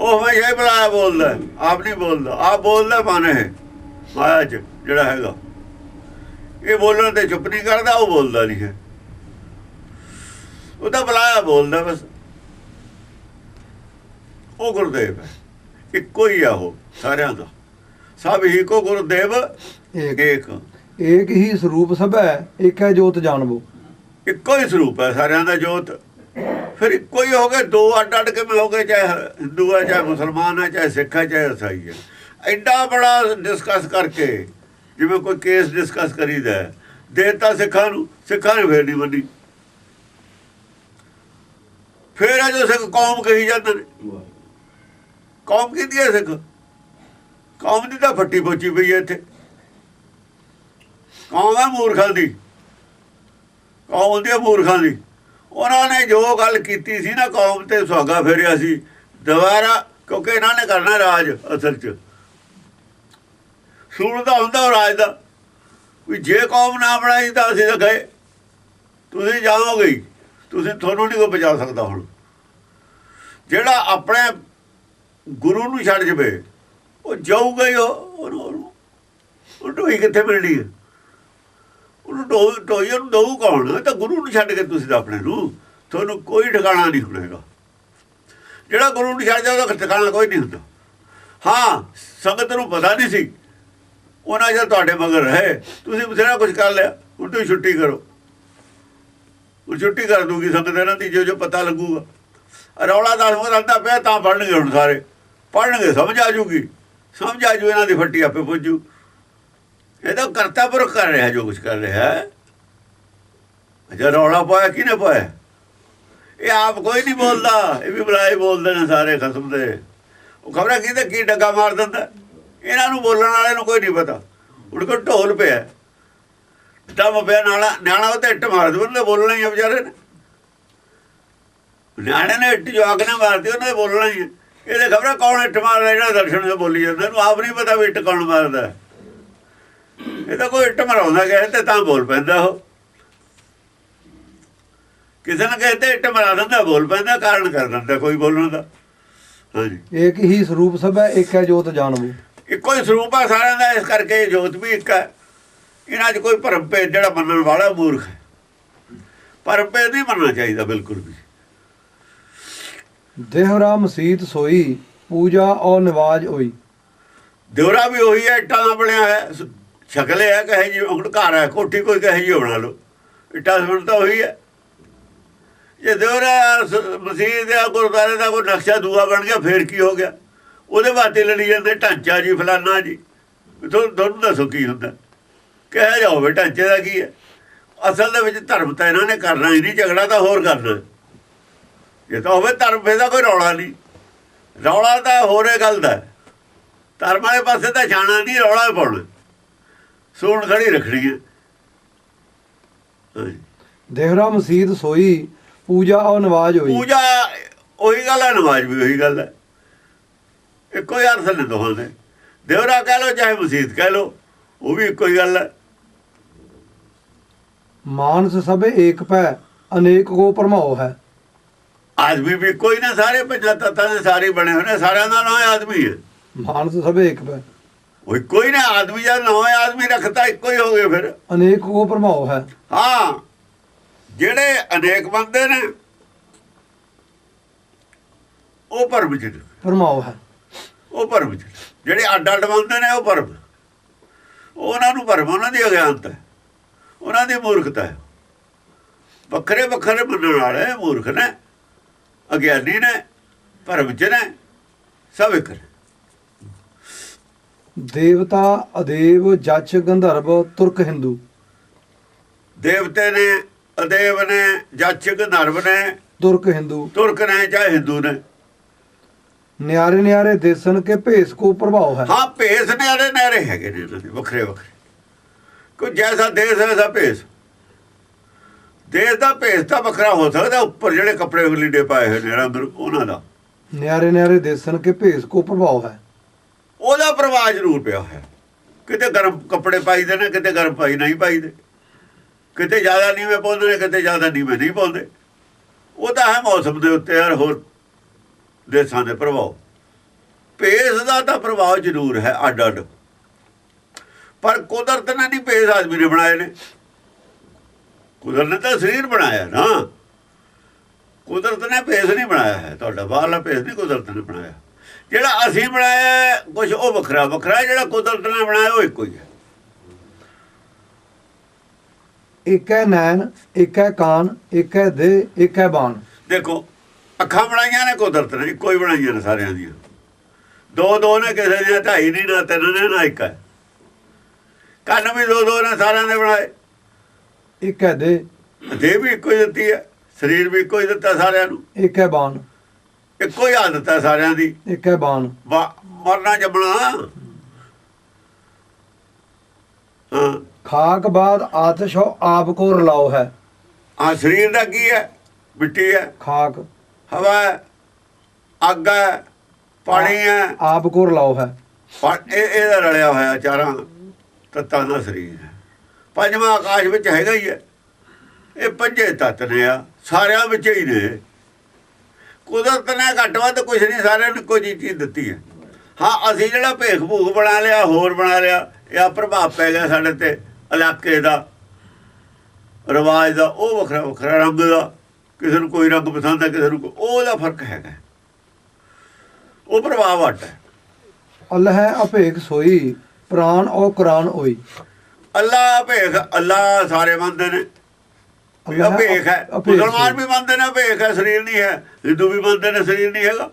ਉਹ ਹਮੇਸ਼ਾ ਹੀ ਬੁਲਾਇਆ ਬੋਲਦਾ ਹੈ, ਆਪ ਨਹੀਂ ਬੋਲਦਾ। ਆਪ ਬੋਲਦਾ ਮਨ ਹੈ ਮਾਇਆ ਚ ਜਿਹੜਾ ਹੈਗਾ। ਇਹ ਬੋਲਣ ਤੇ ਚੁੱਪ ਨਹੀਂ ਕਰਦਾ ਉਹ ਬੋਲਦਾ ਨਹੀਂ ਹੈ। ਉਹ ਤਾਂ ਬੁਲਾਇਆ ਬੋਲਦਾ ਬਸ। ਉਹ ਗੁਰਦੇਵ ਹੈ। ਇੱਕੋ ਹੀ ਆ ਉਹ ਸਾਰਿਆਂ ਦਾ। ਸਭ ਹੀ ਕੋ ਗੁਰਦੇਵ ਏਕ ਏਕ ਹੀ ਸਰੂਪ ਸਭੈ ਏਕ ਹੈ ਜੋਤ ਜਾਣਬੋ। ਇੱਕੋ ਹੀ ਸਰੂਪ ਹੈ ਸਾਰਿਆਂ ਦਾ ਜੋਤ। ਫਿਰ ਇੱਕੋ ਹੀ ਹੋ ਗਏ, ਦੋ ਅੱਡ ਅੱਡ ਕਿਵੇਂ ਹੋ ਗਏ, ਚਾਹੇ ਹਿੰਦੂ ਹੈ ਚਾਹੇ ਮੁਸਲਮਾਨ ਹੈ ਚਾਹੇ ਸਿੱਖ ਹੈ ਚਾਹੇ ਈਸਾਈ ਹੈ ਐਡਾ ਬੜਾ ਡਿਸਕਸ ਕਰਕੇ, ਜਿਵੇਂ ਕੋਈ ਕੇਸ ਡਿਸਕਸ ਕਰੀਦਾ ਦੇਤਾ ਸਿੱਖਾਂ ਨੂੰ, ਸਿੱਖਾਂ ਨੇ ਫੇਰ ਨਹੀਂ ਮੰਨੀ। ਫੇਰ ਆ ਸਿੱਖ ਕੌਮ ਕਹੀ ਜਾਂਦੇ ਨੇ। ਕੌਮ ਕਿਹਦੀ ਹੈ ਸਿੱਖ? ਕੌਮ ਦੀ ਤਾਂ ਫੱਟੀ ਪੋਚੀ ਪਈ ਹੈ ਇੱਥੇ। ਕੌਮ ਹੈ ਮੂਰਖਾਂ ਦੀ। ਕੌਮ ਦੀ ਹੈ ਮੂਰਖਾਂ ਦੀ। ਉਹਨਾਂ ਨੇ ਜੋ ਗੱਲ ਕੀਤੀ ਸੀ ਨਾ ਕੌਮ ਤੇ ਸੁਹਾਗਾ ਫੇਰਿਆ ਸੀ। ਦੁਬਾਰਾ, ਕਿਉਂਕਿ ਇਹਨਾਂ ਨੇ ਕਰਨਾ ਰਾਜ ਅਸਲ 'ਚ। ਸੂਲ ਦਾ ਹੁੰਦਾ ਉਹ ਰਾਜ ਦਾ। ਵੀ ਜੇ ਕੌਮ ਨਾ ਬਣਾਈ ਤਾਂ ਅਸੀਂ ਤਾਂ ਗਏ। ਤੁਸੀਂ ਜਾਓਗੇ ਤੁਸੀਂ ਤੁਹਾਨੂੰ ਨਹੀਂ ਕੋਈ ਬਚਾ ਸਕਦਾ ਹੁਣ। ਜਿਹੜਾ ਆਪਣੇ ਗੁਰੂ ਨੂੰ ਛੱਡ ਜਵੇ, ਉਹ ਜਾਊਗਾ ਹੀ ਉਹ ਉਹਨੂੰ ਉਹਨੂੰ- ਉਹ ਢੋਈ ਕਿੱਥੇ ਮਿਲਣੀ ਹੈ? ਉਹਨੂੰ ਢੋ ਢੋਈ ਉਹਨੂੰ ਦਊ ਕੌਣ? ਤਾਂ ਗੁਰੂ ਨੂੰ ਛੱਡ ਕੇ ਤੁਸੀਂ ਤਾਂ ਆਪਣੇ ਨੂੰ। ਤੁਹਾਨੂੰ ਕੋਈ ਠਿਕਾਣਾ ਨਹੀਂ ਹੋਣੇਗਾ ਜਿਹੜਾ ਗੁਰੂ ਨੂੰ ਛੱਡ ਜਾਂਦਾ ਉਹਦਾ ਠਿਕਾਣਾ ਕੋਈ ਨਹੀਂ ਹੁੰਦਾ। ਹਾਂ, ਸੰਗਤ ਨੂੰ ਪਤਾ ਨਹੀਂ ਸੀ। ਉਹਨਾਂ ਜਦ ਤੁਹਾਡੇ ਮਗਰ ਰਹੇ। ਤੁਸੀਂ ਬਥੇਰਾ ਕੁਝ ਕਰ ਲਿਆ। ਹੁਣ ਤੁਸੀਂ ਛੁੱਟੀ ਕਰੋ। ਉਹ ਛੁੱਟੀ ਕਰ ਦੂਗੀ ਸੰਗਤ ਇਹਨਾਂ ਦੀ, ਜੋ ਜੋ ਪਤਾ ਲੱਗੂਗਾ। ਰੌਲਾ ਦਸ ਮਗਰ ਰਹਿੰਦਾ ਪਿਆ, ਤਾਂ ਪੜਨਗੇ ਹੁਣ ਸਾਰੇ। ਪੜਨਗੇ ਸਮਝ ਆ ਜੂਗੀ। ਸਮਝ ਆ ਜੂ, ਇਹਨਾਂ ਦੀ ਫੱਟੀ ਆਪੇ ਪੁੱਜੂ ਇਹ ਤਾਂ ਕਰਤਾ ਪੁਰਖ ਕਰ ਰਿਹਾ, ਜੋ ਕੁਝ ਕਰ ਰਿਹਾ ਹੈ। ਰੌਲਾ ਪਾਇਆ, ਕਿਹਨੇ ਪਾਇਆ? ਇਹ ਆਪ ਕੋਈ ਨਹੀਂ ਬੋਲਦਾ, ਇਹ ਵੀ ਬੁਲਾਏ ਬੋਲਦੇ ਨੇ ਸਾਰੇ ਖਸਮ ਦੇ। ਉਹ ਖਬਰਾਂ ਕਿਹਦੇ, ਕੀ ਡੱਗਾ ਮਾਰ ਦਿੰਦਾ? ਇਹਨਾਂ ਨੂੰ ਬੋਲਣ ਵਾਲੇ ਨੂੰ ਕੋਈ ਨਹੀਂ ਪਤਾ। ਉੜ ਕੋ ਢੋਲ ਪਿਆ। ਟਮ ਪਿਆ ਨਾਲਾ ਨਿਆਣਾ ਉਹ ਤੇ ਇੱਟ ਮਾਰ ਦੇ ਉਹਨੇ ਬੋਲਣਾ ਹੀ ਆ ਵਿਚਾਰੇ ਨੇ। ਨਿਆਣੇ ਨੇ ਇੱਟ ਜਵਾਕ ਨਾ ਮਾਰਦੀ ਉਹਨੇ ਬੋਲਣਾ ਹੀ ਹੈ। ਇਹਦੇ ਖਬਰਾਂ ਕੌਣ ਇੱਟ ਮਾਰਦਾ, ਜਿਹੜਾ ਦਰਸ਼ਨ ਦੇ ਬੋਲੀ ਜਾਂਦਾ, ਇਹਨੂੰ ਆਪ ਨਹੀਂ ਪਤਾ ਵੀ ਇੱਟ ਕੌਣ ਮਾਰਦਾ। ਹੈ। ਇਹ ਤਾਂ ਕੋਈ ਇੱਟ ਮਰਾਉਂਦਾ ਕਹੇ ਤੇ ਤਾਂ ਬੋਲ ਪੈਂਦਾ ਉਹ। ਕਿਸੇ ਨੇ ਕਹਤੇ ਇੱਟ ਮਰਾ ਦਿੰਦਾ ਬੋਲ ਪੈਂਦਾ ਕਾਰਨ ਕਰ ਦਿੰਦਾ ਕੋਈ ਬੋਲਣ ਦਾ। ਹਾਂਜੀ। ਏਕ ਹੀ ਸਰੂਪ ਸਭੈ ਏਕ ਹੈ ਜੋਤ ਜਾਣਬੋ ਇੱਕੋ ਹੀ ਸਰੂਪ ਆ ਸਾਰਿਆਂ ਦਾ ਇਸ ਕਰਕੇ ਜੋਤ ਵੀ ਇੱਕ ਹੈ। ਇਹਨਾਂ 'ਚ ਕੋਈ ਭਰਮ ਭੇਦ ਜਿਹੜਾ ਮੰਨਣ ਵਾਲਾ ਮੂਰਖ ਹੈ। ਭਰਮ ਭੇਦ ਨਹੀਂ ਮੰਨਣਾ ਚਾਹੀਦਾ ਬਿਲਕੁਲ ਵੀ। ਦੇਹਰਾ ਮਸੀਤ ਸੋਈ ਪੂਜਾ ਔ ਨਿਵਾਜ ਹੋਈ। ਦਿਉਰਾ ਵੀ ਉਹੀ ਹੈ ਇੱਟਾਂ ਦਾ ਬਣਿਆ ਹੈ ਸ਼ਕਲ ਹੈ ਕਹੇ ਜੀ ਹੁਣ ਘਰ ਹੈ, ਕੋਠੀ ਕੋਈ ਕਹੇ ਜੀ ਬਣਾ ਲਓ ਇੱਟਾਂ ਸਮਣ ਤਾਂ ਉਹੀ ਹੈ। ਜੇ ਦਿਉਰਾ ਮਸੀਹ ਮਸਜਿਦ ਦਾ ਗੁਰਦੁਆਰੇ ਦਾ ਕੋਈ ਨਕਸ਼ਾ ਦੂਆ ਬਣ ਗਿਆ, ਫੇਰ ਕੀ ਹੋ ਗਿਆ? ਉਹਦੇ ਬਾਤੇ ਲੜੀ ਜਾਂਦੇ ਢਾਂਚਾ ਜੀ, ਫਲਾਨਾ ਜੀ। ਤੁਹਾਨੂੰ ਤੁਹਾਨੂੰ ਦੱਸੋ ਕੀ ਹੁੰਦਾ? ਕਹਿ ਜਾਓਵੇ ਢਾਂਚੇ ਦਾ ਕੀ ਹੈ? ਅਸਲ ਦੇ ਵਿੱਚ ਧਰਮ ਤਾਂ ਇਹਨਾਂ ਨੇ ਕਰਨਾ ਹੀ ਨਹੀਂ, ਝਗੜਾ ਤਾਂ ਹੋਰ ਕਰਨਾ। ਜੇ ਤਾਂ ਹੋਵੇ ਧਰਮ, ਫੇਰ ਦਾ ਕੋਈ ਰੌਲਾ ਨਹੀਂ। ਰੌਲਾ ਤਾਂ ਹੋਰੇ ਗੱਲ ਦਾ ਧਰਮ ਵਾਲੇ ਪਾਸੇ ਤਾਂ ਜਾਣਾ ਨਹੀਂ, ਰੌਲਾ ਹੀ ਪਾਉਣਾ। ਸੂਣ ਖੜੀ ਰੱਖਣੀ ਹੈ। ਹਾਂਜੀ। ਦੇਹਰਾ ਮਸੀਤ ਸੋਈ ਪੂਜਾ ਔ ਨਿਵਾਜ ਹੋਈ। ਪੂਜਾ ਉਹੀ ਗੱਲ ਹੈ ਨਮਾਜ਼ ਵੀ ਉਹੀ ਗੱਲ ਹੈ। ਇੱਕੋ ਹੀ ਅਰਥ ਨੇ ਦੋਹਾਂ ਦੇ। ਦੇਵਰਾ ਕਹਿ ਲੋ ਚਾਹੇ ਮਸਜਿਦ ਕਹਿ ਲੋ ਉਹ ਵੀ ਇੱਕੋ ਹੀ ਗੱਲ ਹੈ। ਮਾਨਸ ਸਭੇ ਏਕ ਪੈ ਅਨੇਕ ਕੋ ਪਰਮਾਉ ਹੈ। ਆਦਮੀ ਵੀ ਕੋਈ ਨਾ ਸਾਰੇ ਪੰਜਾਂ ਤੱਤਾਂ ਦੇ ਸਾਰੇ ਬਣੇ ਹੋਏ ਨੇ ਸਾਰਿਆਂ ਦਾ ਨਾਮ ਆਦਮੀ ਹੈ। ਮਾਨਸ ਸਭੇ ਏਕ ਪੈ ਉਹ ਕੋਈ ਨਾ ਆਦਮੀ ਜਦ ਨਵਾਂ ਆਦਮੀ ਰੱਖਤਾ ਇੱਕੋ ਹੀ ਹੋ ਗਏ ਫਿਰ। ਅਨੇਕ ਕੋ ਪਰਮਾਉ ਹੈ। ਹਾਂ ਜਿਹੜੇ ਅਨੇਕ ਬੰਦੇ ਨੇ ਉਹ ਭਰਮ ਚ। ਪਰਮਾਉ ਹੈ। ਉਹ ਭਰਮ ਚ ਜਿਹੜੇ ਅੱਡ ਅੱਡ ਬੰਦੇ ਨੇ ਉਹ ਭਰਮ ਉਹਨਾਂ ਨੂੰ ਭਰਮ ਉਹਨਾਂ ਦੀ ਅਗਿਆਨਤਾ ਹੈ। ਉਹਨਾਂ ਦੀ ਮੂਰਖਤਾ ਹੈ। ਵੱਖਰੇ ਵੱਖਰੇ ਮੰਨਣ ਵਾਲੇ ਮੂਰਖ ਨੇ ਅਗਿਆਨੀ ਨੇ ਭਰਮ ਚ ਨੇ ਸਭ ਇੱਕ ਨੇ। ਦੇਵਤਾ ਅਦੇਵ ਜਚ ਗੰਧਰਵ ਤੁਰਕ ਹਿੰਦੂ। ਦੇਵਤੇ ਨੇ ਅਦੇਵ ਨੇ ਜੱਜ ਗੰਧਰਵ ਨੇ ਤੁਰਕ ਹਿੰਦੂ। ਤੁਰਕ ਨੇ ਚਾਹੇ ਹਿੰਦੂ ਨੇ? ਨਿਆਰੇ ਨਿਆਰੇ ਦੇਸਨ ਕੇ ਭੇਸ ਕੋ ਪ੍ਰਭਾਵ ਹੈ। ਹਾਂ ਭੇਸ ਨਿਆਰੇ ਨਿਆਰੇ ਹੈਗੇ ਨੇ ਵੱਖਰੇ ਵੱਖਰੇ। ਕੋਈ ਜੈਸਾ ਦੇਸ਼ ਹੈ ਐਸਾ ਭੇਸ। ਦੇਸ਼ ਦਾ ਭੇਸ ਤਾਂ ਵੱਖਰਾ ਹੋ ਸਕਦਾ ਉੱਪਰ ਜਿਹੜੇ ਕੱਪੜੇ ਲੀੜੇ ਪਾਏ ਹੋਏ ਨੇ ਰੰਗ ਉਹਨਾਂ ਦਾ। ਨਿਆਰੇ ਨਿਆਰੇ ਦੇਸਨ ਕੇ ਭੇਸ ਕੋ ਪ੍ਰਭਾਵ ਹੈ। ਉਹਦਾ ਪ੍ਰਵਾਹ ਜ਼ਰੂਰ ਪਿਆ ਹੋਇਆ ਕਿਤੇ ਗਰਮ ਕੱਪੜੇ ਪਾਈਦੇ ਨੇ, ਕਿਤੇ ਗਰਮ ਪਾਈ ਨਹੀਂ ਪਾਈਦੇ ਕਿਤੇ ਜ਼ਿਆਦਾ ਨੀਵੇਂ ਪਾਉਂਦੇ ਨੇ, ਕਿਤੇ ਜ਼ਿਆਦਾ ਨੀਵੇਂ ਨਹੀਂ ਪਾਉਂਦੇ। ਉਹ ਤਾਂ ਹੈ ਮੌਸਮ ਦੇ ਉੱਤੇ ਯਾਰ, ਹੋਰ ਦੇਸ਼ਾਂ ਦੇ ਪ੍ਰਭਾਵ। ਭੇਸ ਦਾ ਤਾਂ ਪ੍ਰਭਾਵ ਜ਼ਰੂਰ ਹੈ ਅੱਡ ਅੱਡ ਪਰ ਕੁਦਰਤ ਨੇ ਨਹੀਂ ਭੇਸ ਆਦਮੀ ਨੇ ਬਣਾਏ ਨੇ। ਕੁਦਰਤ ਨੇ ਤਾਂ ਸਰੀਰ ਬਣਾਇਆ ਨਾ। ਕੁਦਰਤ ਨੇ ਭੇਸ ਨਹੀਂ ਬਣਾਇਆ ਹੈ, ਤੁਹਾਡਾ ਬਾਹਰਲਾ ਭੇਸ ਨਹੀਂ ਕੁਦਰਤ ਨੇ ਬਣਾਇਆ। ਜਿਹੜਾ ਅਸੀਂ ਬਣਾਇਆ ਕੁਝ ਉਹ ਵੱਖਰਾ ਵੱਖਰਾ ਜਿਹੜਾ ਕੁਦਰਤ ਨੇ ਬਣਾਇਆ ਉਹ ਇੱਕੋ ਹੀ ਹੈ। ਇੱਕ ਹੈ ਨੈਣ ਇੱਕ ਹੈ ਕਾਨ ਇੱਕ ਹੈ ਦੇ ਇੱਕ ਹੈ ਬਾਣ। ਦੇਖੋ ਅੱਖਾਂ ਬਣਾਈਆਂ ਨੇ ਕੁਦਰਤ ਨੇ ਇੱਕੋ ਹੀ ਬਣਾਈਆਂ ਨੇ ਸਾਰਿਆਂ ਦੀਆਂ। ਦੋ ਦੋ ਨੇ ਕਿਸੇ ਦੀਆਂ ਢਾਈ ਨਹੀਂ ਨਾ ਤਿੰਨ ਨੇ ਨਾ ਇੱਕ ਹੈ। ਕੰਨ ਵੀ ਦੋ ਦੋ ਨੇ ਸਾਰਿਆਂ ਨੇ ਬਣਾਏ। ਇੱਕ ਹੈ ਦੇ। ਦੇਹ ਵੀ ਇੱਕੋ ਹੀ ਦਿੱਤੀ ਹੈ ਸਰੀਰ ਵੀ ਇੱਕੋ ਹੀ ਦਿੱਤਾ ਸਾਰਿਆਂ ਨੂੰ। ਇੱਕ ਹੈ ਬਾਣ। ਇੱਕੋ ਹੀ ਆਦਤ ਹੈ ਸਾਰਿਆਂ ਦੀ। ਇੱਕ ਹੈ ਬਾਣ। ਮਰਨਾ ਜੰਮਣਾ। ਹਾਂ। ਖਾਕ ਬਾਦ ਆਤਿਸ਼ ਹੋ ਆਪ ਕੋ ਰਲਾਓ ਹੈ। ਆ ਸਰੀਰ ਦਾ ਕੀ ਹੈ? ਮਿੱਟੀ ਹੈ। ਖਾਕ। ਹਵਾ ਅੱਗ ਹੈ। ਪਾਣੀ ਹੈ। ਆਪ ਕੋ ਰਲਾਓ ਹੈ। ਪਰ ਇਹ ਇਹਦਾ ਰਲਿਆ ਹੋਇਆ ਚਾਰਾਂ ਤੱਤਾਂ ਦਾ ਸਰੀਰ ਹੈ। ਪੰਜਵਾਂ ਆਕਾਸ਼ ਵਿੱਚ ਹੈਗਾ ਹੀ ਹੈ। ਇਹ ਪੰਜੇ ਤੱਤ ਨੇ ਆ। ਸਾਰਿਆਂ ਵਿੱਚ ਹੀ ਨੇ। ਕੁਦਰਤ ਨੇ ਘੱਟ ਵੱਧ ਕੁਝ ਨਹੀਂ ਸਾਰਿਆਂ ਨੂੰ ਕੋਈ ਚੀਜ਼ ਦਿੱਤੀ ਹੈ। ਹਾਂ ਅਸੀਂ ਜਿਹੜਾ ਭੇਖ ਭੂਖ ਬਣਾ ਲਿਆ ਹੋਰ ਬਣਾ ਲਿਆ ਇਹ ਪ੍ਰਭਾਵ ਪੈ ਗਿਆ ਸਾਡੇ ਤੇ ਇਲਾਕੇ ਦਾ ਰਿਵਾਜ ਦਾ ਉਹ ਵੱਖਰਾ ਵੱਖਰਾ ਰੰਗ ਦਾ ਕਿਸੇ ਨੂੰ ਕੋਈ ਰੰਗ ਪਸੰਦ ਹੈ ਕਿਸੇ ਨੂੰ ਉਹਦਾ ਫ਼ਰਕ ਹੈਗਾ। ਉਹ ਪ੍ਰਭਾਵ ਅੱਡ ਹੈ। ਅੱਲਾ ਹੈ ਅਭੇਖ ਸੋਈ ਪ੍ਰਾਨ ਔ ਕੁਰਾਨ ਹੋਈ ਅੱਲਾ ਭੇਖ ਅੱਲਾ ਸਾਰੇ ਮੰਨਦੇ ਨੇ। ਅੱਲਾ ਭੇਖ ਹੈ। ਮੁਸਲਮਾਨ। ਵੀ ਮੰਨਦੇ ਨੇ ਭੇਖ ਹੈ ਸਰੀਰ ਨਹੀਂ ਹੈ। ਹਿੰਦੂ ਵੀ ਮੰਨਦੇ ਨੇ ਸਰੀਰ ਨਹੀਂ ਹੈਗਾ।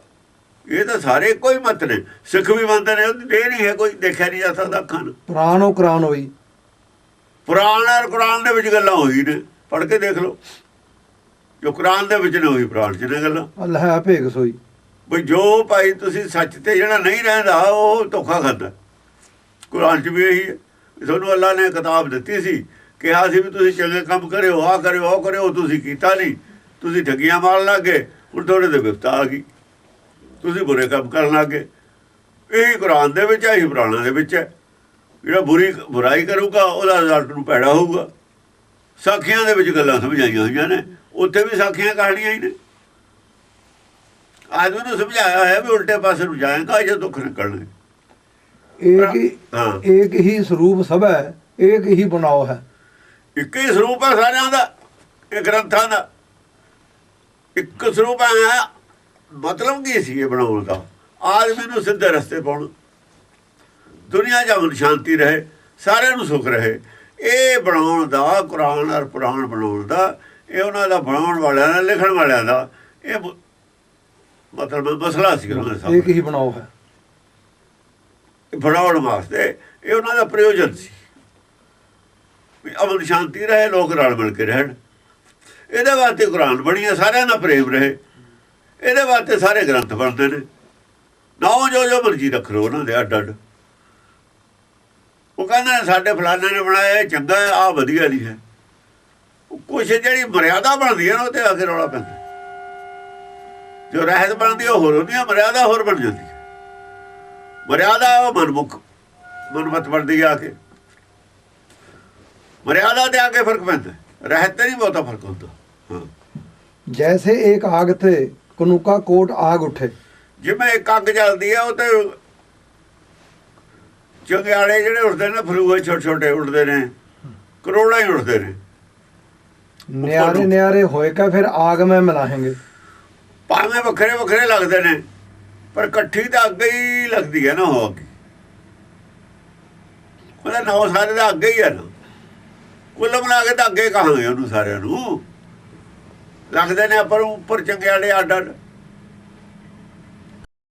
ਇਹ ਤਾਂ ਸਾਰੇ ਕੋਈ ਮਤ ਨੇ। ਸਿੱਖ ਵੀ ਮੰਨਦੇ ਨੇ ਉਹਦੀ ਦੇਹ ਨਹੀਂ ਹੈ ਕੋਈ ਦੇਖਿਆ ਨਹੀਂ ਜਾ ਸਕਦਾ ਅੱਖਾਂ ਨੂੰ। ਪ੍ਰਾਨ ਔ ਕੁਰਾਨ ਹੋਈ। ਪੁਰਾਣ ਔਰ ਕੁਰਾਨ ਦੇ ਵਿੱਚ ਗੱਲਾਂ ਹੋਈ ਨੇ। ਪੜ੍ਹ ਕੇ ਦੇਖ ਲਓ। ਜੋ ਕੁਰਾਨ ਦੇ ਵਿੱਚ ਨੇ ਹੋਈ ਪੁਰਾਣ 'ਚ ਨੇ ਗੱਲਾਂ। ਅੱਲਾ ਹੈ ਅਭੇਖ ਸੋਈ। ਵੀ ਜੋ ਭਾਈ ਤੁਸੀਂ ਸੱਚ ਤੇ ਜਿਹੜਾ ਨਹੀਂ ਰਹਿੰਦਾ ਉਹ ਧੋਖਾ ਖਾਂਦਾ। ਕੁਰਾਨ 'ਚ ਵੀ ਇਹੀ ਹੈ। ਤੁਹਾਨੂੰ ਅੱਲਾ ਨੇ ਕਿਤਾਬ ਦਿੱਤੀ ਸੀ। ਕਿਹਾ ਸੀ ਵੀ ਤੁਸੀਂ ਚੰਗੇ ਕੰਮ ਕਰਿਓ ਆ ਕਰਿਓ ਉਹ ਕਰਿਓ ਤੁਸੀਂ ਕੀਤਾ ਨਹੀਂ। ਤੁਸੀਂ ਠੱਗੀਆਂ ਮਾਰਨ ਲੱਗੇ ਹੁਣ ਤੁਹਾਡੇ ਤੇ ਵਿਪਤਾ ਆ ਗਈ। ਤੁਸੀਂ ਬੁਰੇ ਕੰਮ ਕਰਨ ਲੱਗੇ ਇਹੀ ਕੁਰਾਨ ਦੇ ਵਿੱਚ ਹੈ ਇਹੀ ਪੁਰਾਣਾ ਦੇ ਵਿੱਚ ਹੈ। ਜਿਹੜਾ ਬੁਰੀ ਬੁਰਾਈ ਕਰੂਗਾ ਉਹਦਾ ਰਿਜ਼ਲਟ ਨੂੰ ਭੈੜਾ ਹੋਊਗਾ। ਸਾਖੀਆਂ ਦੇ ਵਿੱਚ ਗੱਲਾਂ ਸਮਝਾਈਆਂ ਹੋਈਆਂ ਨੇ ਉੱਥੇ ਵੀ ਸਾਖੀਆਂ ਕਹਾਣੀਆਂ ਹੀ ਨੇ। ਆਦਮੀ ਨੂੰ ਸਮਝਾਇਆ ਹੈ ਵੀ ਉਲਟੇ ਪਾਸੇ ਨੂੰ ਜਾਏਗਾ ਜੇ ਦੁੱਖ ਨਿਕਲਣੇ ਏਕ ਹੀ ਹਾਂ ਸਰੂਪ ਸਭ ਹੈ ਏਕ ਹੀ ਬਣਾਓ ਹੈ। ਇੱਕ ਹੀ ਸਰੂਪ ਹੈ ਸਾਰਿਆਂ ਦਾ ਇਹ ਗ੍ਰੰਥਾਂ ਦਾ। ਇੱਕ ਸਰੂਪ ਹੈ ਮਤਲਬ ਕੀ ਸੀ ਇਹ ਬਣਾਉਣ ਦਾ? ਆਦਮੀ ਨੂੰ ਸਿੱਧੇ ਰਸਤੇ ਪਾਉਣ। ਦੁਨੀਆ ਜਮਨ ਸ਼ਾਂਤੀ ਰਹੇ ਸਾਰਿਆਂ ਨੂੰ ਸੁਖ ਰਹੇ। ਇਹ ਬਣਾਉਣ ਦਾ ਕੁਰਾਨ ਔਰ ਪੁਰਾਣ ਬਣਾਉਣ ਦਾ ਇਹ ਉਹਨਾਂ ਦਾ ਬਣਾਉਣ ਵਾਲਿਆਂ ਦਾ ਲਿਖਣ ਵਾਲਿਆਂ ਦਾ ਇਹ ਮਤਲਬ ਮਸਲਾ ਸੀ ਉਹਨਾਂ ਦਾ ਏਕ ਹੀ ਬਣਾਓ ਹੈ। ਬਣਾਉਣ ਵਾਸਤੇ ਇਹ ਉਹਨਾਂ ਦਾ ਪ੍ਰਯੋਜਨ ਸੀ। ਅਮਨ ਸ਼ਾਂਤੀ ਰਹੇ, ਲੋਕ ਰਲ ਮਿਲ ਕੇ ਰਹਿਣ। ਇਹਦੇ ਵਾਸਤੇ ਕੁਰਾਨ ਬਣੀ ਹੈ ਸਾਰਿਆਂ ਦਾ ਪ੍ਰੇਮ ਰਹੇ। ਇਹਦੇ ਵਾਸਤੇ ਸਾਰੇ ਗ੍ਰੰਥ ਬਣਦੇ ਨੇ। ਨਾਉ ਜੋ ਜੋ ਮਰਜ਼ੀ ਰੱਖ ਲਓ ਉਹਨਾਂ ਦੇ ਅੱਡ ਅੱਡ। ਉਹ ਕਹਿੰਦੇ, ਸਾਡੇ ਫਲਾਣੇ ਨੇ ਬਣਾਇਆ, ਇਹ ਚੰਗਾ ਹੈ ਆ ਵਧੀਆ ਨਹੀਂ ਹੈ। ਕੁਛ ਜਿਹੜੀ ਮਰਿਆਦਾ ਬਣਦੀ ਹੈ ਨਾ, ਉਹ ਤੇ ਆ ਕੇ ਰੌਲਾ ਪੈਂਦਾ। ਜੋ ਰਹਿਤ ਬਣਦੀ ਉਹ ਹੋਰ ਹੁੰਦੀ ਹੈ ਮਰਿਆਦਾ ਹੋਰ ਬਣ ਜਾਂਦੀ ਹੈ ਮਰਿਆਦਾ ਉਹ ਮਨਮੁਖ ਮਨਮਤ ਬਣਦੀ ਆ ਕੇ। ਮਰਿਆਦਾ ਤੇ ਆ ਕੇ ਫ਼ਰਕ ਪੈਂਦਾ ਹੈ। ਰਹਿਤ ਤੇ ਨਹੀਂ ਬਹੁਤਾ ਫ਼ਰਕ ਹੁੰਦਾ। ਹਾਂ। ਜੈਸੇ ਏਕ ਆਗ ਤੇ ਕਨੁਕਾ ਕੋਟ ਆਗ ਉਠੇ। ਜਿਵੇਂ ਇੱਕ ਅੱਗ ਜਲਦੀ ਆ ਉਹ ਤੇ ਚੰਗਿਆੜੇ ਜਿਹੜੇ ਉੱਠਦੇ ਨੇ ਫਲੂਏ ਛੋਟੇ ਛੋਟੇ ਉੱਡਦੇ ਨੇ ਕਰੋੜਾਂ ਹੀ ਉੱਠਦੇ ਨੇ। ਨਿਆਰੇ ਨਿਆਰੇ ਹੋਏ ਕਾ ਫਿਰ ਆਗ ਮੈਂ ਮਿਲਾहेंगे ਭਾਵੇਂ ਵੱਖਰੇ ਵੱਖਰੇ ਲੱਗਦੇ ਨੇ ਪਰ ਇਕੱਠੀ ਤਾਂ ਅੱਗੇ ਹੀ ਲੱਗਦੀ ਹੈ ਨਾ ਉਹ ਅੱਗੇ। ਉਹਦਾ ਨਾਮ ਸਾਰੇ ਦਾ ਅੱਗੇ ਹੀ ਹੈ ਨਾ। ਕੁੱਲ ਮਿਲਾ ਕੇ ਤਾਂ ਅੱਗੇ ਕਹਾਂਗੇ ਉਹਨੂੰ ਸਾਰਿਆਂ ਨੂੰ। ਲੱਗਦੇ ਨੇ ਪਰ ਉੱਪਰ ਚੰਗਿਆੜੇ ਅੱਡ ਅੱਡ।